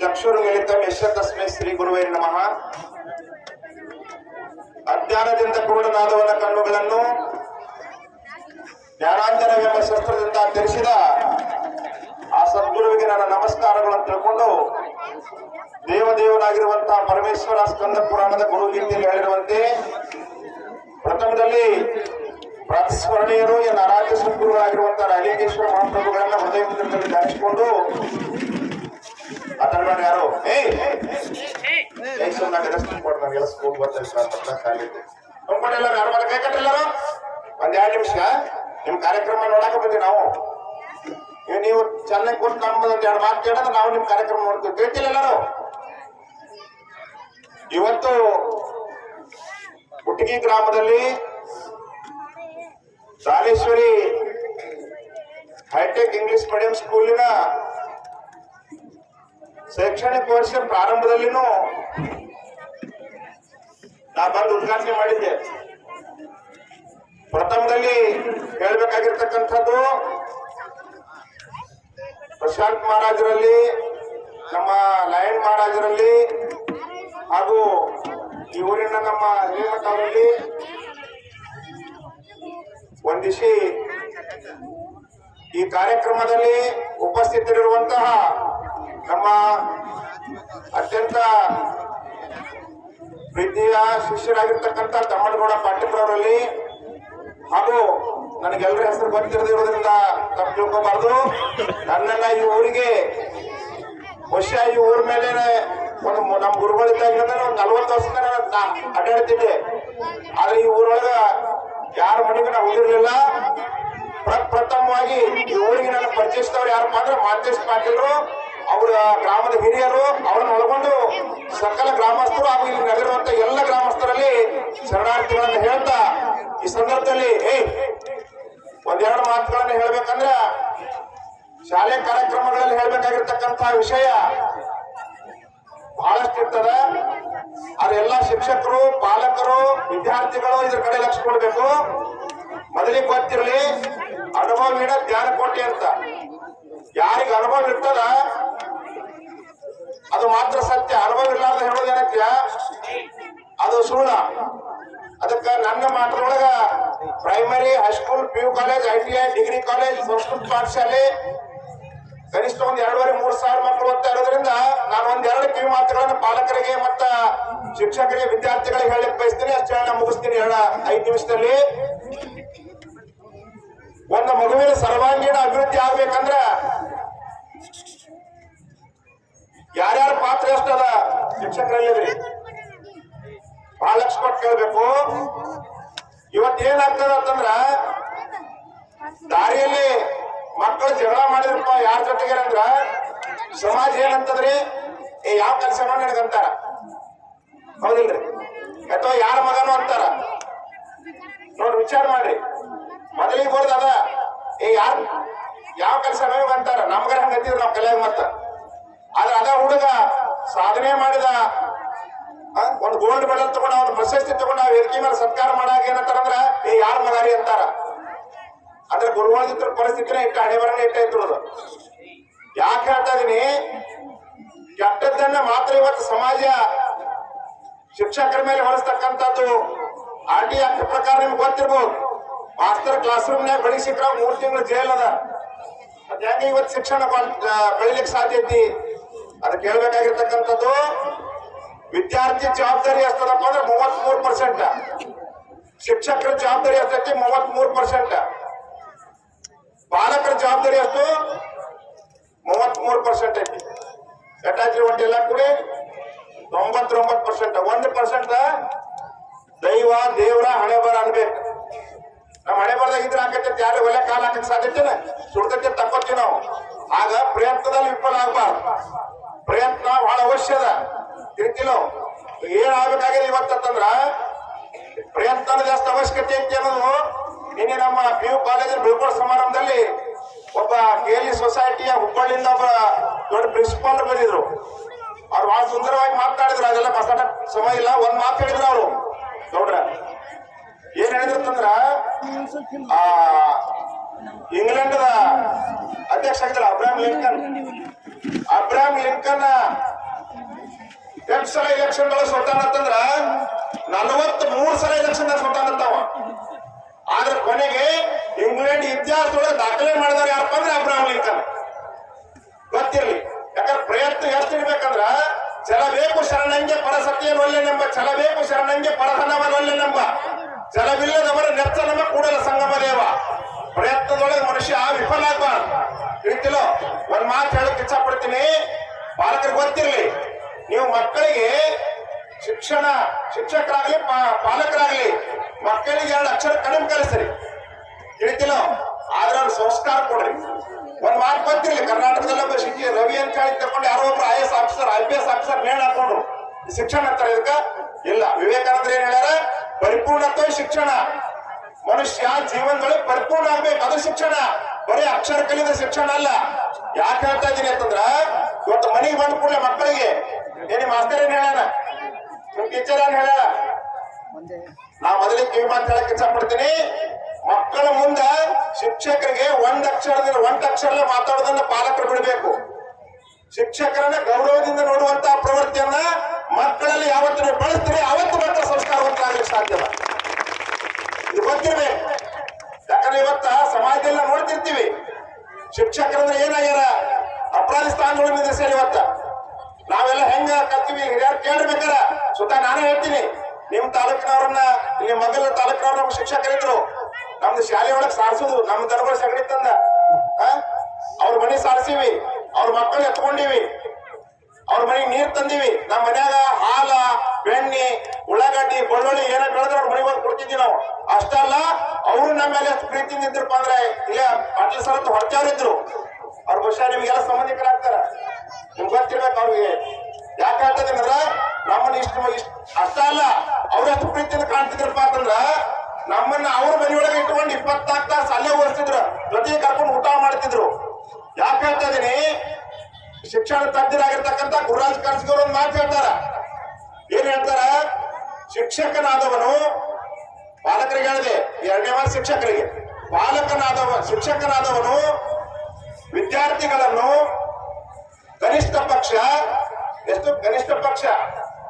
ಚಕ್ಷುರ್ಮಿಲಿತ ಯಶ ತಸ್ಮೈ ಶ್ರೀ ಗುರುವೇ ನಮಃ. ಅಜ್ಞಾನದಿಂದ ಕೂಡನಾದವನ ಕಣ್ಣುಗಳನ್ನು ಜ್ಞಾನಾಂಜನವೆಂಬ ಶಸ್ತ್ರದಿಂದ ಧರಿಸಿದ ಆ ಸದ್ಗುರುವಿಗೆ ನನ್ನ ನಮಸ್ಕಾರಗಳನ್ನು ತಿಳ್ಕೊಂಡು ದೇವದೇವನಾಗಿರುವಂತಹ ಪರಮೇಶ್ವರ ಸ್ಕಂದ ಪುರಾಣದ ಗುರುಗೀತೆಯಲ್ಲಿ ಹೇಳಿರುವಂತೆ ಪ್ರಥಮದಲ್ಲಿ ಪ್ರಾತಸ್ಮರಣೀಯರು ಆರಾಧ್ಯ ಸದ್ಗುರುಗಳಾಗಿರುವಂತಹ ರಾಜಲಿಂಗೇಶ್ವರ ಮಹಾಪ್ರಭುಗಳನ್ನ ಹೃದಯ ಮಂದಿರದಲ್ಲಿ ಧ್ಯಾನಿಸಿಕೊಂಡು ಅದನ್ನ ಯಾರು? ಏಯ್! ಏಯ್ ಸುಮ್ಮನೆ ರೆಸ್ಟ್ ಕೊಡು ನನಗೆಲ್ಲ ಸ್ಕೂಲ್ ಬರ್ತಾರೆ ಸರ್ ಪಟ್ಟ ಖಾಲಿ ಇದೆ. ತುಂಬಿಲ್ಲ ಯಾರು ಮನೆ ಕೈ ಕಟ್ಟಿಲ್ಲರು ಒಂದ್ ಎರಡು ನಿಮಿಷ. ನಿಮ್ ಕಾರ್ಯಕ್ರಮ ನೋಡಕ್ಕೆ ಬಂದ್ವಿ ನಾವು. ನೀವು ಚೆನ್ನಾಗಿ ಕೊಟ್ಟು ನಮ್ದು ಒಂದ್ ಎರಡು ಮಾತು ಕೇಳಿದ್ರೆ ನಾವು ನಿಮ್ ಕಾರ್ಯಕ್ರಮ ನೋಡ್ತೀವಿ. ಕೇಳ್ತಿಲ್ಲ ಎಲ್ಲರೂ? ಇವತ್ತು ಹುಟ್ಟಿಗೆ ಗ್ರಾಮದಲ್ಲಿ ಸಾಲೇಶ್ವರಿ ಹೈಟೆಕ್ ಇಂಗ್ಲಿಷ್ ಮೀಡಿಯಂ ಸ್ಕೂಲಿನ ಶೈಕ್ಷಣಿಕ ವರ್ಷ ಪ್ರಾರಂಭದಲ್ಲಿನೂ ನಾ ಬಂದು ಉದ್ಘಾಟನೆ ಮಾಡಿದ್ದೆ. ಪ್ರಥಮದಲ್ಲಿ ಹೇಳಬೇಕಾಗಿರ್ತಕ್ಕಂಥದ್ದು, ಪ್ರಶಾಂತ್ ಮಹಾರಾಜರಲ್ಲಿ, ನಮ್ಮ ಲಯನ್ ಮಹಾರಾಜರಲ್ಲಿ, ಹಾಗೂ ಈ ಊರಿನ ನಮ್ಮ ಹಿರೇಮಠ ಅವರಲ್ಲಿ ವಂದಿಸಿ ಈ ಕಾರ್ಯಕ್ರಮದಲ್ಲಿ ಉಪಸ್ಥಿತರಿರುವಂತಹ ನಮ್ಮ ಅತ್ಯಂತ ಪ್ರೀತಿಯ ಶಿಷ್ಯರಾಗಿರ್ತಕ್ಕಂಥ ತಮ್ಮನಗೌಡ ಪಾಟೀಲ್ರವರಲ್ಲಿ ಹಾಗೂ ನನಗೆಲ್ಲರ ಹೆಸರು ಗೊತ್ತಿರದಿರೋದ್ರಿಂದ ತಪ್ಪು ತಿಳ್ಕೋಬಾರ್ದು. ನನ್ನನ್ನ ಈ ಊರಿಗೆ ವರ್ಷ ಈ ಊರ ಮೇಲೆ ಒಂದು ನಮ್ಮ ಗುರುಗಳಿದ್ದಾಗಿಂದ ಒಂದು ನಲ್ವತ್ತು ವರ್ಷದಿಂದ ನಾನು ಅಡ್ಡಾಡ್ತಿದ್ದೆ. ಆದ್ರೆ ಈ ಊರೊಳಗ ಯಾರ ಮನೆಗೂ ನಾವು ಹೋಗಿರ್ಲಿಲ್ಲ ಪ್ರಪ್ರಥಮವಾಗಿ ಈ ಊರಿಗೆ ನನ್ನ ಪರಿಚಯಿಸಿದವ್ರು ಯಾರಪ್ಪ ಅಂದ್ರೆ ಮಾತೇಶ್ ಪಾಟೀಲ್ರು. ಅವರ ಗ್ರಾಮದ ಹಿರಿಯರು ಅವರನ್ನು ಒಳಗೊಂಡು ಸಕಲ ಗ್ರಾಮಸ್ಥರು ಹಾಗೂ ಇಲ್ಲಿ ನೆಲೆರುವಂತ ಎಲ್ಲ ಗ್ರಾಮಸ್ಥರಲ್ಲಿ ಶರಣಾರ್ಥಿಗಳನ್ನು ಹೇಳ್ತಾ ಈ ಸಂದರ್ಭದಲ್ಲಿ ಏ ಒಂದೆರಡು ಮಾತುಗಳನ್ನು ಹೇಳ್ಬೇಕಂದ್ರ ಶಾಲೆ ಕಾರ್ಯಕ್ರಮಗಳಲ್ಲಿ ಹೇಳ್ಬೇಕಾಗಿರ್ತಕ್ಕಂತಹ ವಿಷಯ ಬಹಳಷ್ಟು ಇರ್ತದ ಅದೆಲ್ಲ ಶಿಕ್ಷಕರು, ಪಾಲಕರು, ವಿದ್ಯಾರ್ಥಿಗಳು ಇದ್ರ ಕಡೆ ಲಕ್ಷ ಕೊಡ್ಬೇಕು. ಮೊದಲಿಗೆ ಗೊತ್ತಿರಲಿ, ಅನುಭವ ನೀಡ ಜ್ಞಾನ ಕೋಟೆ ಅಂತ. ಯಾರಿಗೆ ಅನುಭವ ಇರ್ತದ? ಅದು ಮಾತ್ರ ಸತ್ಯ. ಅನುಭವ ಅಂತ ಹೇಳೋದು ಏನಕ್ಕೆ? ಅದು ಸುಳ್ಳ. ಅದಕ್ಕೆ ನನ್ನ ಮಾತ್ರೊಳಗ primary high school P U college I T I degree college Sanskrit ಪಾಠಶಾಲೆ, ಕನಿಷ್ಠ ಒಂದ್ ಎರಡೂವರೆ, ಮೂರ್ ಸಾವಿರ ಮಕ್ಕಳು ಓದ್ತಾ ಇರೋದ್ರಿಂದ ನಾನು ಒಂದೆರಡು ಕಿವಿ ಮಾತುಗಳನ್ನ ಪಾಲಕರಿಗೆ ಮತ್ತ ಶಿಕ್ಷಕರಿಗೆ, ವಿದ್ಯಾರ್ಥಿಗಳಿಗೆ ಹೇಳಕ್ ಬಯಸ್ತೀನಿ. ಅಷ್ಟೇ ಮುಗಿಸ್ತೀನಿ ಹೇಳ ಐದು ನಿಮಿಷದಲ್ಲಿ ಒಂದು ಮಗುವಿನ ಸರ್ವಾಂಗೀಣ ಅಭಿವೃದ್ಧಿ ಆಗ್ಬೇಕಂದ್ರ ಯಾರ್ಯಾರ ಪಾತ್ರ ಎಷ್ಟದ ಶಿಕ್ಷಕರಲ್ಲಿ ಬಹಳ ಕೊಟ್ಟು ಕೇಳ್ಬೇಕು. ಇವತ್ತು ಏನಾಗ್ತದ ಅಂತಂದ್ರ ದಾರಿಯಲ್ಲಿ ಮಕ್ಕಳು ಜಗಳ ಮಾಡಿದ್ರಪ್ಪ, ಯಾರ ಜೊತೆಗೆ ಅಂದ್ರ ಸಮಾಜ ಏನಂತದ್ರಿ? ಏ, ಯಾವ ಕೆಲಸ ಮಾಡಿ ನನಗಂತಾರ ಹೌದಿಲ್ರಿ? ಅಥವಾ ಯಾರ ಮಗನು ಅಂತಾರ. ನೋಡ್ರಿ ವಿಚಾರ ಮಾಡ್ರಿ. ಮೊದಲಿಗೆ ಬರ್ದ ಅದ. ಏ, ಯಾರ? ಯಾವ ಕೆಲಸ ಅಂತಾರ? ನಮ್ಗರ ಹಂಗ ಅಂತಿದ್ರು ನಾವ್ ಕಲಿಯಾಗ ಮತ್ತ. ಆದ್ರೆ ಅದ ಹುಡುಗ ಸಾಧನೆ ಮಾಡಿದ ಒಂದು ಗೋಲ್ಡ್ ಮೆಡಲ್ ತಗೊಂಡ ಒಂದು ಪ್ರಶಸ್ತಿ ತಗೊಂಡ ವೇದಿಕೆ ಮೇಲೆ ಸತ್ಕಾರ ಮಾಡಾಗ ಏನಂತಾರಂದ್ರ, ಏ, ಯಾರ ಮಗಾರಿ ಅಂತಾರ. ಅಂದ್ರೆ ಗುರುಗಳಿದ್ರ ಪರಿಸ್ಥಿತಿನ ಇಟ್ಟ ಹಣೆ ಬರಣ ಇಟ್ಟ ಇದ್ರು ಯಾಕೆ ಹೇಳ್ತಾ ಇದೀನಿ? ಕೆಟ್ಟದ್ದನ್ನ ಮಾತ್ರ ಇವತ್ತು ಸಮಾಜ ಶಿಕ್ಷಕರ ಮೇಲೆ ಹೊರಿಸ್ತಕ್ಕಂಥದ್ದು. ಆರ್ ಟಿ ಆಕ್ಟ್ ಪ್ರಕಾರ ನಿಮ್ಗೆ ಗೊತ್ತಿರ್ಬೋದು. ಮಾಸ್ತರ್ ಕ್ಲಾಸ್ ರೂಮ್ನ್ಯಾಗ ಬೆಳಿಗ್ಗೆ ಸಿಕ್ಕ್ರ ಮೂರ್ ತಿಂಗಳು ಜೈಲ್ ಅದ. ಅದ್ ಹೆಂಗ ಇವತ್ತು ಶಿಕ್ಷಣ ಬೆಳಿಲಿಕ್ಕೆ ಸಾಧ್ಯ ಐತಿ? ಅದ ಕೇಳ್ಬೇಕಾಗಿರ್ತಕ್ಕಂಥದ್ದು ವಿದ್ಯಾರ್ಥಿ ಜವಾಬ್ದಾರಿ ಎಷ್ಟದಪ್ಪ ಅಂದ್ರೆ ಮೂವತ್ ಮೂರ್ ಪರ್ಸೆಂಟ್. ಶಿಕ್ಷಕರ ಜವಾಬ್ದಾರಿ ಎಷ್ಟೈತಿ? ಮೂವತ್ ಮೂರ್ ಪರ್ಸೆಂಟ್. ಬಾಲಕರ ಜವಾಬ್ದಾರಿ ಎಷ್ಟು? ಮೂವತ್ ಮೂರ್ ಪರ್ಸೆಂಟ್ ಐತಿ. ಎಟಾಚಿ ಒಟ್ಟು ಎಲ್ಲ ಕೂಡಿ? ತೊಂಬತ್ತೊಂಬತ್ತು ಪರ್ಸೆಂಟ್. ಒಂದು ಪರ್ಸೆಂಟ್ ದೈವ ದೇವರ ಹಣೆ ಬರ ಅನ್ಬೇಕು. ನಮ್ಮ ಹಣೆ ಬರ್ದಾಗ ಇದ್ರೆ ಹಾಕತ್ತೆ ಯಾರು ಒಲೆ ಕಾಲ ಹಾಕಕ್ ಸಾಧ್ಯತೆನ ಸುಡ್ತೈತಿ ತಕ್ಕೊತೀವಿ ನಾವು. ಆಗ ಪ್ರಯತ್ನದಲ್ಲಿ ವಿಫಲ ಆಗ್ಬಾರ್ದು. ಪ್ರಯತ್ನ ಬಹಳ ಅವಶ್ಯ ಅದ. ತಿಳ್ತಿಲ್ಲ ಏನ್ ಆಗ್ಬೇಕಾಗಿದೆ ಇವತ್ತಂದ್ರ ಪ್ರಯತ್ನದ ಜಾಸ್ತಿ ಅವಶ್ಯಕತೆ ಐತಿ ಅನ್ನೋದು ನಿನ್ನೆ ನಮ್ಮ ಪಿ ಯು ಕಾಲೇಜಿನ ಬೀಳ್ಕೊಳ ಸಮಾರಂಭದಲ್ಲಿ ಒಬ್ಬ ಕೆ ಎಲ್ ಇ ಸೊಸೈಟಿಯ ಹುಬ್ಬಳ್ಳಿಯಿಂದ ಒಬ್ಬ ದೊಡ್ಡ ಪ್ರಿನ್ಸಿಪಾಲ್ ಬಂದಿದ್ರು. ಅವ್ರು ಬಹಳ ಸುಂದರವಾಗಿ ಮಾತಾಡಿದ್ರು. ಅದೆಲ್ಲ ಮಾತಾಡ ಸಮಯ ಇಲ್ಲ. ಒಂದ್ ಮಾತು ಹೇಳಿದ್ರು ಅವರು. ನೋಡ್ರ ಏನ್ ಆ ಇಂಗ್ಲೆಂಡ್ ಅಧ್ಯಕ್ಷ ಆಗಿದ್ರ ಅಬ್ರಾಮ್ ಲಿಂಕನ್. ಅಬ್ರಾಮ್ ಲಿಂಕನ್ ಎಂಟ್ ಸಲ ಎಲೆಕ್ಷನ್ಗಳು ಸೋತಾನಂತಂದ್ರ ನಲವತ್ತ್ ಮೂರ್ ಸಲ ಎಲೆಕ್ಷನ್ ಸೋತಾನಂತಾವ ಆದ್ರೆ ಕೊನೆಗೆ ಇಂಗ್ಲೆಂಡ್ ಇತಿಹಾಸದೊಳಗೆ ದಾಖಲೆ ಮಾಡಿದಾರ ಯಾರಪ್ಪ ಅಂದ್ರೆ ಅಬ್ರಾಮ್ ಲಿಂಕನ್. ಗೊತ್ತಿರ್ಲಿ. ಯಾಕಂದ್ರೆ ಪ್ರಯತ್ನ ಎಷ್ಟು ಇರ್ಬೇಕಂದ್ರ ಛಲಬೇಕು ಶರಣಂಗೆ ಪರಸತ್ಯನ ಒಲ್ಲೆನೆಂಬ ಚಲಬೇಕು ಶರಣಂಗೆ ಪರಧನವನ ಒಲ್ಲೆನೆಂಬ ನೆಚ್ಚ ನಮ್ಮ ಕೂಡಲ ಸಂಗಮ ದೇವ ಪ್ರಯತ್ನದೊಳಗೆ ಮನುಷ್ಯ ವಿಫಲ ಆಗ್ಬಾರ್ದು. ಒಂದ್ ಮಾತು ಹೇಳಕ್ ಇಚ್ಛಪಡ್ತೀನಿ. ಪಾಲಕರಿಗೆ ಗೊತ್ತಿರ್ಲಿ. ನೀವು ಮಕ್ಕಳಿಗೆ ಶಿಕ್ಷಣ, ಶಿಕ್ಷಕರಾಗ್ಲಿ ಪಾಲಕರಾಗ್ಲಿ, ಮಕ್ಕಳಿಗೆ ಎರಡು ಅಕ್ಷರ ಕಡಿಮೆ ಕಲಿಸ್ರಿ. ತಿಳಿತಿಲ್ಲ? ಆದ್ರ ಸಂಸ್ಕಾರ ಕೊಡ್ರಿ. ಒಂದ್ ಮಾತು ಗೊತ್ತಿರ್ಲಿ. ಕರ್ನಾಟಕದಲ್ಲಿ ಒಬ್ಬ ಶಿಕ್ಷಿ ರವಿ ಅಂತ ಹೇಳಿ ತಕೊಂಡು ಯಾರೋ ಒಬ್ರು I S officer I P S officer ನೇಣ ಶಿಕ್ಷಣ ಅಂತ ಇಲ್ಲ. ವಿವೇಕಾನಂದ್ರ ಏನ್ ಹೇಳ್ಯಾರ? ಪರಿಪೂರ್ಣತ್ವ ಶಿಕ್ಷಣ. ಮನುಷ್ಯ ಜೀವನದೊಳಗೆ ಪರಿಪೂರ್ಣ ಆಗ್ಬೇಕು, ಅದು ಶಿಕ್ಷಣ. ಬರೀ ಅಕ್ಷರ ಕಲಿದ ಶಿಕ್ಷಣ ಅಲ್ಲ. ಯಾಕೆ ಹೇಳ್ತಾ ಇದೀನಿ ಅಂತಂದ್ರ, ಇವತ್ತು ಮನೆಗೆ ಬಂದ ಕೂಡಲೇ ಮಕ್ಕಳಿಗೆ ಏನಿ ಮಾಸ್ತರ್ ಏನ್ ಹೇಳ ನಿಮ್ ಟೀಚರ್ ಏನ್ ಹೇಳ ನಾ ಮೊದಲಿಗೆ ಕಿವಿ ಮಾತು ಹೇಳಕ್ ಇಷ್ಟಪಡ್ತೀನಿ. ಮಕ್ಕಳ ಮುಂದ ಶಿಕ್ಷಕರಿಗೆ ಒಂದ್ ಅಕ್ಷರದಿಂದ, ಒಂದ್ ಅಕ್ಷರ ಮಾತಾಡೋದನ್ನ ಪಾಲಕರು ಬಿಡಬೇಕು. ಶಿಕ್ಷಕರನ್ನ ಗೌರವದಿಂದ ನೋಡುವಂತ ಪ್ರವೃತ್ತಿಯನ್ನ ಮಕ್ಕಳಲ್ಲಿ ಯಾವತ್ತು ನೀವು ಬೆಳೆಸ್ತೀರಿ ಅವತ್ತು ಮಕ್ಕಳ ಸಂಸ್ಕಾರವಂತರಾಗಲಿಕ್ಕೆ ಸಾಧ್ಯವ ಇದು ಗೊತ್ತಿರ್ಬೇಕು. ಯಾಕಂದ್ರೆ ಇವತ್ತ ಸಮಾಜದಲ್ಲ ನೋಡ್ತಿರ್ತೀವಿ. ಶಿಕ್ಷಕರಂದ್ರೆ ಏನಾಗ್ಯಾರ? ಅಪರಾಧಿ ಸ್ಥಾನಗಳು ನಿಂದಿಸ್ಯಾರ ಇವತ್ತ. ನಾವೆಲ್ಲ ಹೆಂಗ ಕಲ್ತೀವಿ? ಹಿರಿಯರು ಕೇಳಬೇಕಾರ? ಸ್ವತಃ ನಾನೇ ಹೇಳ್ತೀನಿ. ನಿಮ್ ತಾಲೂಕಿನವ್ರನ್ನ ಇಲ್ಲಿ ಮೊದಲ ತಾಲೂಕಿನವ್ರ ನಮ್ಗೆ ಶಿಕ್ಷಕರಿದ್ರು. ನಮ್ದು ಶಾಲೆ ಒಳಗೆ ಸಾರಿಸೋದು. ನಮ್ಮ ದರ್ಬಾರ್ ಸಗಣಿ ತಂದ? ಅವ್ರ ಮನೆ ಸಾರಿಸಿವಿ. ಅವ್ರ ಮಕ್ಕಳು ಎತ್ಕೊಂಡಿವಿ. ಅವ್ರ ಮನೆಗೆ ನೀರ್ ತಂದೀವಿ. ನಮ್ಮ ಮನ್ಯಾಗ ಹಾಲ, ಬೆಣ್ಣೆ, ಉಳ್ಳಾಗಡ್ಡಿ, ಬೆಳ್ಳುಳ್ಳಿ ಏನ ಬೆಳೆದ್ರೆ ಅವ್ರ ಮನೆಗೆ ಬಂದು ಕೊಡ್ತಿದ್ವಿ ನಾವು. ಅಷ್ಟಲ್ಲ, ಅವರು ನಮ್ಮ ಮೇಲೆ ಪ್ರೀತಿ ನಿಂತಿರ್ಪ ಅಂದ್ರೆ ಇಲ್ಲೇ ಪಾಟೀಲ್ ಸರ್ ಅಂತ ಅವ್ರ ಬಹುಶಃ ನಿಮ್ಗೆಲ್ಲ ಸಂಬಂಧಿಕರಾಗ್ತಾರ. ನಿಮ್ಗೆ ಗೊತ್ತಿರ್ಬೇಕು ಅವ್ರಿಗೆ. ಯಾಕೆ ಹೇಳ್ತದೆ ಅಂದ್ರ ನಮ್ಮನ್ನ ಇಷ್ಟ ಅಷ್ಟೇ ಅಲ್ಲ, ಅವ್ರ ಎಷ್ಟು ಪ್ರೀತಿಯಿಂದ ಕಾಣ್ತಿದ್ರಪ್ಪ ಅಂತಂದ್ರ ನಮ್ಮನ್ನ ಅವ್ರ ಮನೆಯೊಳಗೆ ಇಟ್ಕೊಂಡು ಇಪ್ಪತ್ನಾಲ್ಕು ತಾಸು ಅಲ್ಲೇ ಓದಿಸ್ತಿದ್ರು ಜೊತೆಗೆ ಕರ್ಕೊಂಡು ಊಟ ಮಾಡ್ತಿದ್ರು. ಯಾಕೆ ಹೇಳ್ತಾ ಇದೀನಿ ಶಿಕ್ಷಣ ತಜ್ಞರಾಗಿರ್ತಕ್ಕಂಥ ಗುರುರಾಜ್ ಕರ್ಸ್ಗೌರ್ ಒಂದು ಮಾತು ಹೇಳ್ತಾರ. ಏನ್ ಹೇಳ್ತಾರ? ಶಿಕ್ಷಕನಾದವನು ಬಾಲಕರಿಗೆ ಹೇಳಿದೆ, ಎರಡನೇ ಮಾತು ಶಿಕ್ಷಕರಿಗೆ. ಬಾಲಕನಾದವ, ಶಿಕ್ಷಕನಾದವನು ವಿದ್ಯಾರ್ಥಿಗಳನ್ನು ಕನಿಷ್ಠ ಪಕ್ಷ, ಎಷ್ಟು ಕನಿಷ್ಠ ಪಕ್ಷ?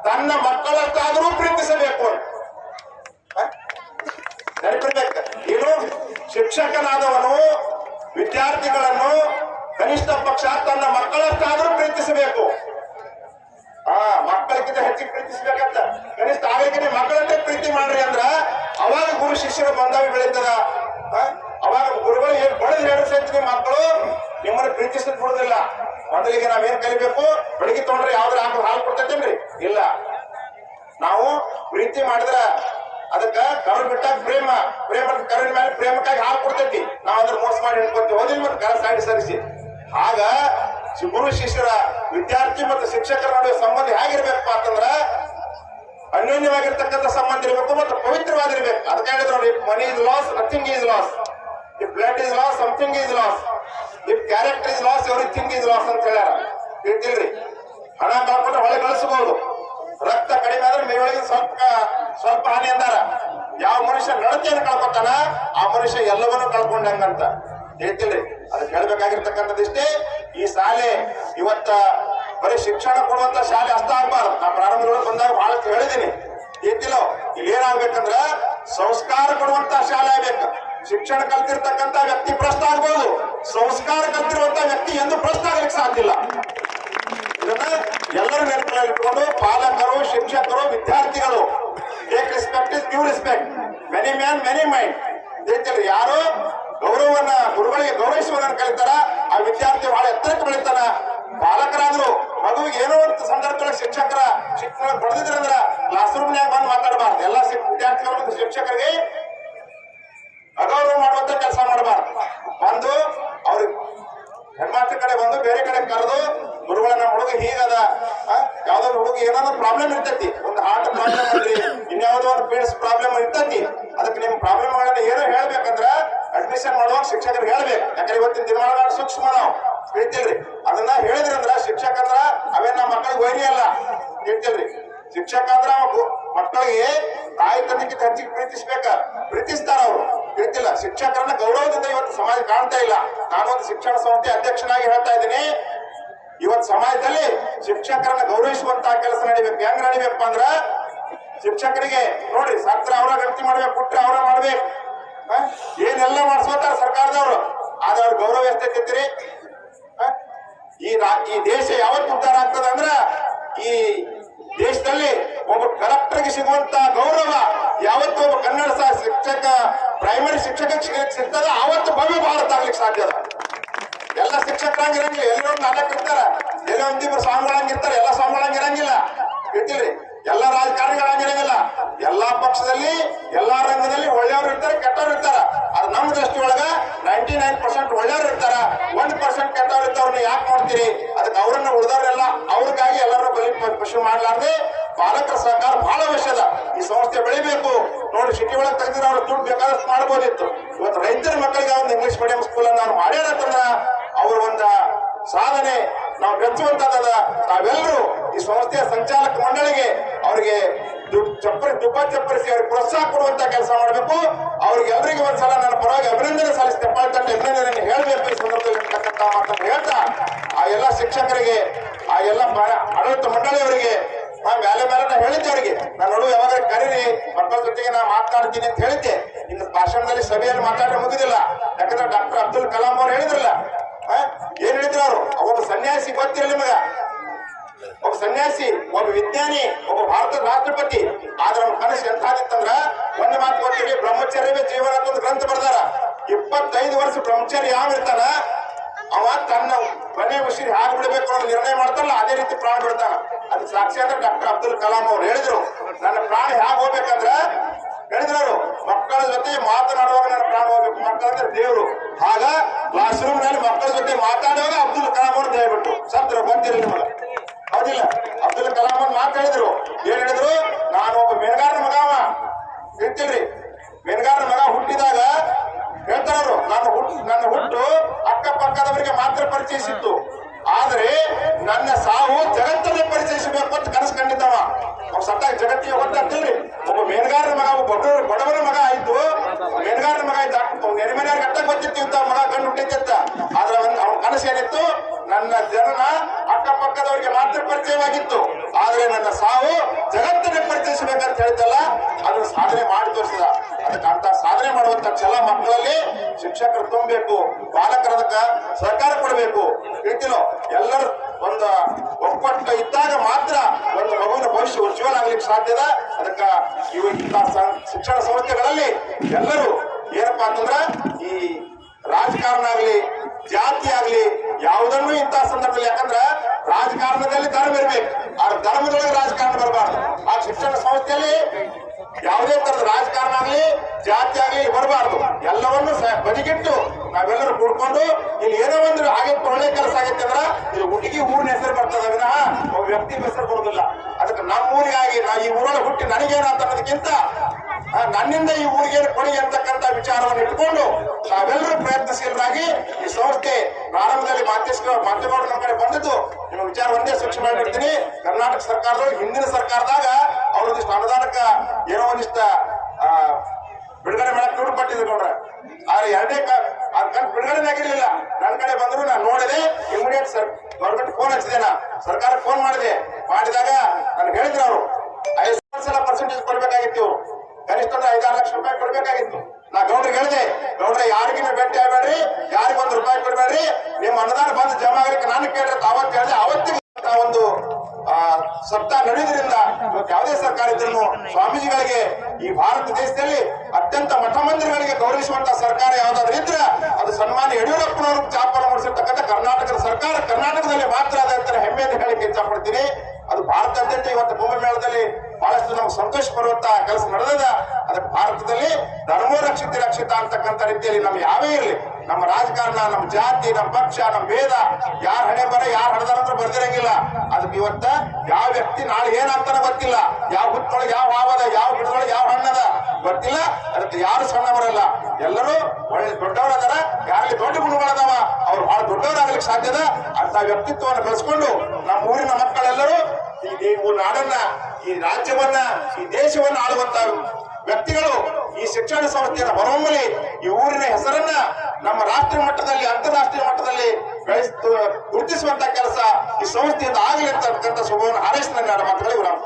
ತನ್ನ ಮಕ್ಕಳಷ್ಟಾದರೂ ಪ್ರೀತಿಸಬೇಕು? ನೆನಪಿರ್ಬೇಕು. ಏನು ಶಿಕ್ಷಕನಾದವನು ವಿದ್ಯಾರ್ಥಿಗಳನ್ನು ಕನಿಷ್ಠ ಪಕ್ಷ ತನ್ನ ಮಕ್ಕಳಷ್ಟಾದರೂ ಪ್ರೀತಿಸಬೇಕು. ಆ, ಮಕ್ಕಳಿಗಿಂತ ಹೆಚ್ಚಿಗೆ ಪ್ರೀತಿಸಬೇಕಂತ. ಕನಿಷ್ಠ ಆಗಲಿಕ್ಕೆ ಮಕ್ಕಳಂತೆ ಪ್ರೀತಿ ಮಾಡ್ರಿ ಅಂದ್ರ ಅವಾಗ ಗುರು ಶಿಷ್ಯರ ಬಂಧವಿ ಬೆಳೀತದ? ಅವಾಗ ಗುರುಗಳು ಏನ್ ಬಡದ್ ಹೇಳಿ ಸಹಿತ ನಿಮ್ಮ ಮಕ್ಕಳು ನಿಮ್ಮನ್ನ ಪ್ರೀತಿಸಿದ್ ಬಿಡುದಿಲ್ಲ. ಮೊದಲಿಗೆ ನಾವೇನ್ ಕಲಿಬೇಕು? ಬೆಳಿಗ್ಗೆ ತೊಗೊಂಡ್ರೆ ಯಾವ್ದ್ರ ಹಾಕಿ ಹಾಲು ಕೊಡ್ತೈತೇನ್ರಿ ಇಲ್ಲ. ನಾವು ಪ್ರೀತಿ ಮಾಡಿದ್ರ ಅದಕ್ಕ ಕರು ಬಿಟ್ಟಾಗ ಪ್ರೇಮ. ಪ್ರೇಮ ಕರೆ ಮೇಲೆ ಪ್ರೇಮಕ್ಕಾಗಿ ಹಾಲು ಕೊಡ್ತೈತಿ. ನಾವ್ ಅದ್ರ ಮೋಸ ಮಾಡಿ ಹಿಡ್ಕೊತೀವಿ. ಹೋದಿಲ್ಲ ಮತ್ತೆ ಕರ ಸೈಡ್ ಸರಿಸಿ ಆಗ ಗುರು ಶಿಷ್ಯರ ವಿದ್ಯಾರ್ಥಿ ಮತ್ತು ಶಿಕ್ಷಕರ ನಡುವೆ ಸಂಬಂಧ ಹೇಗಿರ್ಬೇಕಪ್ಪ ಅಂತಂದ್ರ ಅನ್ಯೋನ್ಯವಾಗಿರ್ತಕ್ಕಂಥ ಸಂಬಂಧ ಇರಬೇಕು ಮತ್ತು ಪವಿತ್ರವಾಗಿರ್ಬೇಕು. ಅದಕ್ಕೆ ಹೇಳಿದ್ರು ನೋಡಿ money is loss nothing is loss if blood is loss something is loss if character is loss everything is loss ಅಂತ ಹೇಳ್ಯಾರ. ಹೇಳ್ತಿಲ್ರಿ ಹಣ ಕಳ್ಕೊಂಡ್ರೆ ಹೊಳೆ ಕಳಿಸಬಹುದು ರಕ್ತ ಕಡಿಮೆ ಆದ್ರೆ ಮೇಯೊಳಗೆ ಸ್ವಲ್ಪ ಸ್ವಲ್ಪ ಹಾನಿ ಅಂದಾರ. ಯಾವ ಮನುಷ್ಯ ನಡತೆಯನ್ನು ಕಳ್ಕೊತಾನ ಆ ಮನುಷ್ಯ ಎಲ್ಲವನ್ನೂ ಕಳ್ಕೊಂಡಂಗಂತ. ಹೇಳ್ತಿಲ್ರಿ ಅದಕ್ಕೆ ಹೇಳ್ಬೇಕಾಗಿರ್ತಕ್ಕಂಥದ್ದಿಷ್ಟೇ ಈ ಶಾಲೆ ಇವತ್ತ ಬರೀ ಶಿಕ್ಷಣ ಕೊಡುವಂತ ಶಾಲೆ ಅಷ್ಟ ಆಗ್ಬಾರ್ದು. ನಾ ಪ್ರಾರಂಭದೊಳಗೆ ಬಂದಾಗ ಬಹಳ ಹೇಳಿದ್ದೀನಿ ಹೇಳ್ತಿಲ್ಲೋ ಇಲ್ಲಿ ಏನಾಗ್ಬೇಕಂದ್ರ ಸಂಸ್ಕಾರ ಕೊಡುವಂತ ಶಾಲೆ ಆಗ್ಬೇಕು. ಶಿಕ್ಷಣ ಕಲ್ತಿರ್ತಕ್ಕಂತ ವ್ಯಕ್ತಿ ಭ್ರಷ್ಟ ಆಗ್ಬೋದು. ಸಂಸ್ಕಾರ ಕಲ್ತಿರುವಂತ ವ್ಯಕ್ತಿ ಎಂದು ಭ್ರಷ್ಟ ಆಗ್ಲಿಕ್ಕೆ ಸಾಧ್ಯ ಇಲ್ಲ. ಇದನ್ನ ಎಲ್ಲರೂ ನೆನಪಿನಲ್ಲಿಟ್ಟುಕೊಂಡು ಪಾಲಕರು, ಶಿಕ್ಷಕರು, ವಿದ್ಯಾರ್ಥಿಗಳು take respect is due respect many man many mind ಯಾರು ಗೌರವವನ್ನ ಗುರುಗಳಿಗೆ ಗೌರವಿಸುವುದನ್ನು ಕಲಿತಾರ. ಆ ವಿದ್ಯಾರ್ಥಿ ಬಹಳ ಎತ್ತರಕ್ಕೆ ಬೆಳಿತಾನ. ಬಾಲಕರಾದ್ರು ಮಗುವಿಗೆ ಏನೋ ಒಂದು ಸಂದರ್ಭದೊಳಗೆ ಶಿಕ್ಷಕರ ಶಿಕ್ಷಣ ಕೊಡದಿದ್ರಂದ್ರ ಕ್ಲಾಸ್ ರೂಮ್ನ್ಯಾಗ ಬಂದು ಮಾತಾಡಬಾರ್ದು. ಎಲ್ಲ ವಿದ್ಯಾರ್ಥಿಗಳು ಶಿಕ್ಷಕರಿಗೆ ಅಗೌರವ ಮಾಡುವಂತ ಕೆಲಸ ಮಾಡಬಾರ್ದು. ಹೇಳ್ತಿಲ್ರಿ ಅದನ್ನ ಹೇಳಿದ್ರಂದ್ರ ಶಿಕ್ಷಕಂದ್ರ ಅವೇ ನಮ್ಮ ಮಕ್ಕಳಿಗೆ ವೈರಿ ಅಲ್ಲ. ಹೇಳ್ತಿಲ್ರಿ ಶಿಕ್ಷಕ ಅಂದ್ರ ಮಕ್ಕಳಿಗೆ ತಾಯಿ ತಂದೆಗಿಂತ ಹೆಚ್ಚಿಗೆ ಪ್ರೀತಿಸ್ಬೇಕ. ಪ್ರೀತಿಸ್ತಾರ ಅವ್ರು. ಹೇಳ್ತಿಲ್ಲ ಶಿಕ್ಷಕರನ್ನ ಗೌರವದಿಂದ ಇವತ್ತು ಸಮಾಜ ಕಾಣ್ತಾ ಇಲ್ಲ. ನಾನೊಂದು ಶಿಕ್ಷಣ ಸಂಸ್ಥೆ ಅಧ್ಯಕ್ಷನಾಗಿ ಹೇಳ್ತಾ ಇದ್ದೀನಿ. ಇವತ್ತು ಸಮಾಜದಲ್ಲಿ ಶಿಕ್ಷಕರನ್ನ ಗೌರವಿಸುವಂತ ಕೆಲಸ ನಡಿಬೇಕು. ಹೆಂಗ್ ನಡಿಬೇಕು ಅಂದ್ರ ಶಿಕ್ಷಕರಿಗೆ ನೋಡ್ರಿ, ಸರ್ಕಾರ ಅವರ ಗಣತಿ ಮಾಡ್ಬೇಕು, ಕೊಟ್ರೆ ಅವರ ಮಾಡ್ಬೇಕು? ಏನೆಲ್ಲ ಮಾಡಿಸ್ಕೋತಾರ ಸರ್ಕಾರದವರು. ಆದ್ರೆ ಅವ್ರ ಗೌರವ ಎಷ್ಟೈತಿರಿ ಈ ರಾ- ಈ ದೇಶ ಯಾವತ್ತು ಉದ್ಧಾರ ಆಗ್ತದೆ ಅಂದ್ರ ಈ ದೇಶದಲ್ಲಿ ಒಬ್ಬ ಕಲೆಕ್ಟರ್ಗೆ ಸಿಗುವಂತ ಗೌರವ, ಯಾವತ್ತು ಒಬ್ಬ ಕನ್ನಡ ಶಿಕ್ಷಕ ಪ್ರೈಮರಿ ಶಿಕ್ಷಕ ಸಿಗ್ತದ, ಆವತ್ತು ಭವ್ಯ ಭಾರತ ಆಗ್ಲಿಕ್ಕೆ ಸಾಧ್ಯ ಎಲ್ಲ ಶಿಕ್ಷಕರಾಗಿರಂಗಿಲ್ಲ ಎಲ್ಲರೂ ನಾಟಕ ಇರ್ತಾರ ಎಲ್ಲೋ ಒಂದಿಬ್ರು ಸ್ವಾಮಿಗಳಂಗಿರ್ತಾರೆ ಎಲ್ಲ ಸ್ವಾಮಿಗಳಂಗಿರಂಗಿಲ್ಲ ಗೊತ್ತಿಲ್ರಿ? ಎಲ್ಲ ರಾಜಕಾರಣಿಗಳಂಗಿರಂಗಿಲ್ಲ ಎಲ್ಲಾ ಪಕ್ಷದಲ್ಲಿ, ಎಲ್ಲಾ ರಂಗದಲ್ಲಿ ಒಳ್ಳೆಯವರು ಇರ್ತಾರೆ, ಕೆಟ್ಟವ್ರು ಇರ್ತಾರ. ಅದು ನಮ್ಮ ದೃಷ್ಟಿ ಒಳಗ ನೈಂಟಿ ನೈನ್ ಪರ್ಸೆಂಟ್ ಒಳ್ಳೆಯವ್ರು ಇರ್ತಾರ. ಒಂದ್ ಪರ್ಸೆಂಟ್ ಕೆಟ್ಟವ್ರು ಇರ್ತಾವ್ರನ್ನ ಯಾಕೆ ನೋಡ್ತೀರಿ? ಅದಕ್ಕೆ ಅವ್ರನ್ನ ಉಳಿದವ್ರೆಲ್ಲ ಅವ್ರಿಗಾಗಿ ಎಲ್ಲರೂ ಬಲಿ ಪಶು ಮಾಡ್ಲಾರ್ದೆ ಪಾಲಕರ ಸಹಕಾರ ಬಹಳ ಅವಶ್ಯದ ಈ ಸಂಸ್ಥೆ ಬೆಳಿಬೇಕು. ನೋಡಿ, ಸಿಟಿ ಒಳಗೆ ತೆಗೆದ್ರೆ ಅವ್ರು ದುಡ್ಡು ಬೇಕಾದಷ್ಟು ಮಾಡ್ಬೋದಿತ್ತು. ಇವತ್ತು ರೈತರ ಮಕ್ಕಳಿಗೆ ಒಂದು ಇಂಗ್ಲಿಷ್ ಮೀಡಿಯಂ ಸ್ಕೂಲ್ ಅನ್ನ ನಾವು ಮಾಡ್ಯಾರ ಅವ್ರ ಒಂದ ಸಾಧನೆ ನಾವು ಮೆಚ್ಚುವಂತದ ನಾವೆಲ್ಲರೂ ಈ ಸಂಸ್ಥೆಯ ಸಂಚಾಲಕ ಮಂಡಳಿಗೆ ಅವರಿಗೆ ಚಪ್ಪರಿ ತುಪ್ಪ ಚಪ್ಪರಿಸಿ ಅವ್ರಿಗೆ ಪ್ರೋತ್ಸಾಹ ಕೊಡುವಂತ ಕೆಲಸ ಮಾಡಬೇಕು. ಅವ್ರಿಗೆ ಎಲ್ರಿಗೂ ಒಂದ್ಸಲ ನನ್ನ ಪರವಾಗಿ ಅಭಿನಂದನೆ ಸಲ್ಲಿಸಿ ತಂಡ ಅಭಿನಂದನೆ ಹೇಳಬೇಕು ಈ ಸಂದರ್ಭದಲ್ಲಿ ಇರ್ತಕ್ಕಂಥ ಮಾತನ್ನು ಹೇಳ್ತಾ, ಆ ಎಲ್ಲ ಶಿಕ್ಷಕರಿಗೆ, ಆ ಎಲ್ಲ ಆಡಳಿತ ಮಂಡಳಿಯವರಿಗೆ ನಾ ಮೇಲೆ ಮೇಲೆ ಹೇಳಿದ್ದೆ ಅವರಿಗೆ ನಾನು ನೋಡು ಯಾವಾಗ ಕರೀರಿ, ಮಕ್ಕಳ ಜೊತೆಗೆ ನಾ ಮಾತಾಡ್ತೀನಿ ಅಂತ ಹೇಳಿದ್ದೆ. ಇನ್ನು ಭಾಷಣದಲ್ಲಿ ಸಭೆಯಲ್ಲಿ ಮಾತಾಡೋ ಮುಗಿದಿಲ್ಲ. ಯಾಕಂದ್ರೆ ಡಾಕ್ಟರ್ ಅಬ್ದುಲ್ ಕಲಾಂ ಅವ್ರು ಹೇಳಿದ್ರಲ್ಲ? ಏನ್ ಹೇಳಿದ್ರು ಅವರು? ಒಬ್ಬ ಸನ್ಯಾಸಿ ಗೊತ್ತಿರಲಿ ನಿಮಗ. ಒಬ್ಬ ಸನ್ಯಾಸಿ, ಒಬ್ಬ ವಿಜ್ಞಾನಿ, ಒಬ್ಬ ಭಾರತದ ರಾಷ್ಟ್ರಪತಿ ಆದ್ರೆ ಅವ್ನ ಕನಸು ಎಂತಾದಿತ್ತಂದ್ರ ಒಂದು ಮಾತು ಗೊತ್ತಿರಿ ಬ್ರಹ್ಮಚರ್ಯವೇ ಜೀವನ ಅಂತ ಒಂದು ಗ್ರಂಥ ಬರ್ದಾರ. ಇಪ್ಪತ್ತೈದು ವರ್ಷ ಬ್ರಹ್ಮಚರ್ಯ ಯಾವ ಇರ್ತಾನ? ಅವ ತನ್ನ ಮನೆ ಉಸಿರಿ ಹಾಗೆ ಬಿಡಬೇಕು ಅನ್ನೋ ನಿರ್ಣಯ ಮಾಡ್ತಾರಲ್ಲ ಅದೇ ರೀತಿ ಪ್ರಾಣ ಬಿಡ್ತಾನ. ಅದು ಸಾಕ್ಷಿ ಅಂದ್ರೆ ಡಾಕ್ಟರ್ ಅಬ್ದುಲ್ ಕಲಾಂ ಅವ್ರು ಹೇಳಿದ್ರು. ನನ್ನ ಪ್ರಾಣ ಹೇಗೆ ಹೋಗ್ಬೇಕಂದ್ರೆ, ಹೇಳಿದ್ರು ಮಕ್ಕಳ ಜೊತೆ ಮಾತನಾಡುವಾಗ ನನ್ನ ಪ್ರಾಣ ಹೋಗ್ಬೇಕು ಮಕ್ಕಳಂದ್ರೆ ದೇವರು. ಆಗ ಕ್ಲಾಸ್ ರೂಮ್ನಲ್ಲಿ ಮಕ್ಕಳ ಜೊತೆ ಮಾತಾಡುವಾಗ ಅಬ್ದುಲ್ ಕಲಾಂ ಅವ್ರು ದಯವಿಟ್ಟು, ಸತ್ರ ಬಂದಿರಲಿ ನಿಮಗೆ ಹೌದಿಲ್ಲ ಅಬ್ದುಲ್ ಕಲಾಂ ಅವ್ರು ಹೇಳಿದ್ರು. ಏನ್ ಹೇಳಿದ್ರು? ನಾನು ಒಬ್ಬ ಮೇನಗಾರನ ಮಗ ಅವ. ಹೇಳ್ತಿಲ್ರಿ ಮೆಣಗಾರನ ಮಗ ಹುಟ್ಟಿದಾಗ ಹೇಳ್ತಾರವ್ರು ನನ್ನ ಹುಟ್ಟು ನನ್ನ ಹುಟ್ಟು ಅಕ್ಕಪಕ್ಕದವರಿಗೆ ಮಾತ್ರ ಪರಿಚಯಿಸಿತ್ತು. ಆದ್ರೆ ನನ್ನ ಸಾವು ಜಗತ್ತನ್ನೇ ಪರಿಚಯಿಸಬೇಕು ಅಂತ ಕನಸು ಕಂಡಿದ್ದವ ಅವ್ ಸತ್ತಾಗ ಜಗತ್ತಿಗೆ ಗೊತ್ತಾಗ್ತಿಲ್ರಿ ಒಬ್ಬ ಮೇನ್ಗಾರನ ಮಗ, ಒಬ್ಬ ಬಡವ ಬಡವನ ಮಗ ಆಯ್ತು. ಮೇನ್ಗಾರನ ಮಗ ಆಯ್ತು. ನೆರೆಮನೆಯವ್ರಿಗೆ ಅಟ್ಟ ಗೊತ್ತಿತ್ತು ಮಗ ಕಂಡು ಹುಟ್ಟಿತ್ತ ಆದ್ರೆ ಅವನ ಕನಸು ಏನಿತ್ತು? ನನ್ನ ಜನನ ಅಕ್ಕಪಕ್ಕದವರಿಗೆ ಮಾತ್ರ ಪರಿಚಯವಾಗಿತ್ತು. ಆದ್ರೆ ನನ್ನ ಸಾವು ಜಗತ್ತನ್ನೇ ಪರಿಚಯಿಸಬೇಕಂತ ಹೇಳ್ತಲ್ಲ ಅದನ್ನು ಸಾಧನೆ ಮಾಡಿ ತೋರಿಸಿದ. ಅದಕ್ಕೆ ಅಂತ ಸಾಧನೆ ಮಾಡುವಂತ ಛಲ ಮಕ್ಕಳಲ್ಲಿ ಶಿಕ್ಷಕರು ತುಂಬಬೇಕು, ಬಾಲಕರ ಸಹಕಾರ ಕೊಡಬೇಕು. ಹೇಳ್ತೀನೋ ಎಲ್ಲರೂ ಒಂದು ಒಪ್ಪಟ್ಟು ಇದ್ದಾಗ ಮಾತ್ರ ಒಂದು ಮಗುವಿನ ಭವಿಷ್ಯ ಉಜ್ವಲ ಆಗ್ಲಿಕ್ಕೆ ಸಾಧ್ಯದ ಅದಕ್ಕ ಇವು ಶಿಕ್ಷಣ ಸಂಸ್ಥೆಗಳಲ್ಲಿ ಎಲ್ಲರೂ ಏನಪ್ಪಾ ಅಂತಂದ್ರ ಈ ರಾಜಕಾರಣ ಆಗ್ಲಿ, ಜಾತಿ ಆಗ್ಲಿ ಯಾವುದನ್ನು ಇಂತಹ ಸಂದರ್ಭದಲ್ಲಿ? ಯಾಕಂದ್ರ ರಾಜಕಾರಣದಲ್ಲಿ ಧರ್ಮ ಇರ್ಬೇಕು. ಆ ಧರ್ಮದೊಳಗೆ ರಾಜಕಾರಣ ಬರಬಾರ್ದು. ಆ ಶಿಕ್ಷಣ ಸಂಸ್ಥೆಯಲ್ಲಿ ಯಾವುದೇ ತರದ ರಾಜಕಾರಣ ಆಗಲಿ, ಜಾತಿ ಆಗಲಿ ಬರಬಾರ್ದು. ಎಲ್ಲವನ್ನು ಬದಿಗಿಟ್ಟು ನಾವೆಲ್ಲರೂ ಕೂಡ್ಕೊಂಡು ಇಲ್ಲಿ ಏನೋ ಒಂದು ಆಗೈತೆ ಒಳ್ಳೆ ಕೆಲಸ ಆಗೈತೆ ಅಂದ್ರ ಇಲ್ಲಿ ಹುಡುಗಿ ಊರಿನ ಹೆಸರು ಬರ್ತದ. ವಿನಃ ಒಬ್ಬ ವ್ಯಕ್ತಿ ಹೆಸರು ಬರುದಿಲ್ಲ ಅದಕ್ಕೆ ನಮ್ಮ ಊರಿಗಾಗಿ ನಾ ಈ ಊರೊಳಗೆ ಹುಟ್ಟಿ ನನಗೇನಂತ ಅನ್ನೋದಕ್ಕಿಂತ ನನ್ನಿಂದ ಈ ಊರಿಗೆ ಕೊಡಿ ಅಂತಕ್ಕಂಥ ವಿಚಾರವನ್ನು ಇಟ್ಕೊಂಡು ನಾವೆಲ್ಲರೂ ಪ್ರಯತ್ನಶೀಲರಾಗಿ ಈ ಸಂಸ್ಥೆ ಪ್ರಾರಂಭದಲ್ಲಿ ಮಾಧ್ಯಮ ಮಾಧ್ಯಮಗಳು ನಮ್ಮ ಕಡೆ ಬಂದಿದ್ದು ನಿಮ್ಮ ವಿಚಾರ ಒಂದೇ ಸೂಕ್ಷ್ಮ ಮಾಡಿರ್ತೀನಿ ಕರ್ನಾಟಕ ಸರ್ಕಾರದ ಹಿಂದಿನ ಸರ್ಕಾರದಾಗ ಅವ್ರೊಂದಿಷ್ಟು ಅನುದಾನಕ್ಕ ಏನೋ ಒಂದಿಷ್ಟ ಬಿಡುಗಡೆ ಮಾಡಕ್ ದುಡ್ಡು ಪಟ್ಟಿದ್ರು ನೋಡ್ರೆ. ಆದ್ರೆ ಎರಡೇ ಕ- ಆ ಕಂತು ಬಿಡುಗಡೆ ಆಗಿರ್ಲಿಲ್ಲ. ನನ್ನ ಕಡೆ ಬಂದ್ರು, ನಾನು ನೋಡಿದೆ ಇಮಿಡಿಯೇಟ್ ಸರ್ ಗೌರ್ಮೆಂಟ್ ಫೋನ್ ಹಚ್ಚಿದೆ ನಾ. ಸರ್ಕಾರ ಫೋನ್ ಮಾಡಿದೆ. ಮಾಡಿದಾಗ ನನ್ಗೆ ಹೇಳಿದ್ರು ಅವರು, ಐದು ಸಲ ಪರ್ಸೆಂಟೇಜ್ ಕೊಡ್ಬೇಕಾಗಿತ್ತು. ಕನಿಷ್ಠ ಅಂದ್ರೆ ಐದಾರು ಲಕ್ಷ ರೂಪಾಯಿ ಕೊಡ್ಬೇಕಾಗಿತ್ತು. ನಾ ಗೌಡ್ರಿಗೆ ಹೇಳಿದೆ ಗೌಡ್ರೆ ಯಾರಿಗಿನ ಭೇಟಿ ಆಗ್ಬೇಡ್ರಿ ಯಾರಿಗೂ ಒಂದು ರೂಪಾಯಿ ಕೊಡ್ಬೇಡ್ರಿ ನಿಮ್ಮ ಅನುದಾನ ಬಂದು ಜಮಾ ಆಗ್ಲಿಕ್ಕೆ ನಾನು ಕೇಳಿದ್ರೆ ಅವತ್ತು ಹೇಳಿದೆ ಅವತ್ತಿಗೆ ಒಂದು ಆ, ನಡೆಯುವುದರಿಂದ ಇವತ್ತು ಯಾವುದೇ ಸರ್ಕಾರ ಇದ್ರೂ ಸ್ವಾಮೀಜಿಗಳಿಗೆ ಈ ಭಾರತ ದೇಶದಲ್ಲಿ ಅತ್ಯಂತ ಮಠ ಮಂದಿರಗಳಿಗೆ ಗೌರವಿಸುವಂತ ಸರ್ಕಾರ ಯಾವ್ದಾದ್ರು ಇದ್ರೆ ಅದು ಸನ್ಮಾನ್ಯ ಯಡಿಯೂರಪ್ಪನವರು ಚಾಪನ ಮೂಡಿಸಿರ್ತಕ್ಕಂಥ ಕರ್ನಾಟಕದ ಸರ್ಕಾರ ಕರ್ನಾಟಕದಲ್ಲಿ ಮಾತ್ರ ಅದ ಅಂತ ಹೇಳಿಕೆ ಇಷ್ಟಪಡ್ತೀನಿ ಅದು ಭಾರತಾದ್ಯಂತ ಇವತ್ತು ಕುಂಭಮೇಳದಲ್ಲಿ ಬಹಳಷ್ಟು ನಮ್ಗೆ ಸಂತೋಷ ಪಡುವಂತಹ ಕೆಲಸ ನಡೆದದ. ಅದಕ್ಕೆ ಭಾರತದಲ್ಲಿ ಧರ್ಮೋ ರಕ್ಷಿತ ರಕ್ಷಿತ ಅಂತಕ್ಕಂಥ ರೀತಿಯಲ್ಲಿ ನಮ್ಗೆ ಯಾವೇ ಇರಲಿ, ನಮ್ಮ ರಾಜಕಾರಣ, ನಮ್ಮ ಜಾತಿ, ನಮ್ಮ ಪಕ್ಷ, ನಮ್ಮ ಭೇದ, ಯಾರು ಹಣೆ ಬರ, ಯಾರು ಹಣದಾರ ಅಂತ ಬರ್ದಿರಂಗಿಲ್ಲ. ಅದಕ್ಕೆ ಇವತ್ತ ಯಾವ ವ್ಯಕ್ತಿ ನಾಳೆ ಏನಾಗ್ತಾನ ಗೊತ್ತಿಲ್ಲ. ಯಾವ ಹುತ್ತೊಳಗೆ ಯಾವ ಹಾವದ, ಯಾವ ಗಿಡದೊಳಗೆ ಯಾವ ಹಣ್ಣದ ಗೊತ್ತಿಲ್ಲ. ಅದಕ್ಕೆ ಯಾರು ಸಣ್ಣ ಬರಲ್ಲ ಎಲ್ಲರೂ ಒಳ್ಳೆ ದೊಡ್ಡವರದಾರ, ಯಾರಲ್ಲಿ ದೊಡ್ಡ ಗುಣಗಳದಾವ, ಅವ್ರು ಬಹಳ ದೊಡ್ಡವರಾಗ್ಲಿಕ್ಕೆ ಸಾಧ್ಯದ ಅಂತ ವ್ಯಕ್ತಿತ್ವವನ್ನು ಬೆಳೆಸ್ಕೊಂಡು ನಮ್ಮ ಊರಿನ ಮಕ್ಕಳೆಲ್ಲರೂ ಈ ನೀವು ನಾಡನ್ನ ಈ ರಾಜ್ಯವನ್ನ, ಈ ದೇಶವನ್ನ ಆಳುವಂತ ವ್ಯಕ್ತಿಗಳು ಈ ಶಿಕ್ಷಣ ಸಂಸ್ಥೆಯ ಹೊರಹೊಮ್ಮಲಿ ಈ ಊರಿನ ಹೆಸರನ್ನ ನಮ್ಮ ರಾಷ್ಟ್ರೀಯ ಮಟ್ಟದಲ್ಲಿ, ಅಂತಾರಾಷ್ಟ್ರೀಯ ಮಟ್ಟದಲ್ಲಿ ಗುರುತಿಸುವಂತ ಕೆಲಸ ಈ ಸಂಸ್ಥೆಯಿಂದ ಆಗಲಿ ಅಂತಕ್ಕಂಥ ಶುಭವನ್ನು ಹಾರೈಸಿದ ಮಾತುಗಳು ವಿರಾಮ.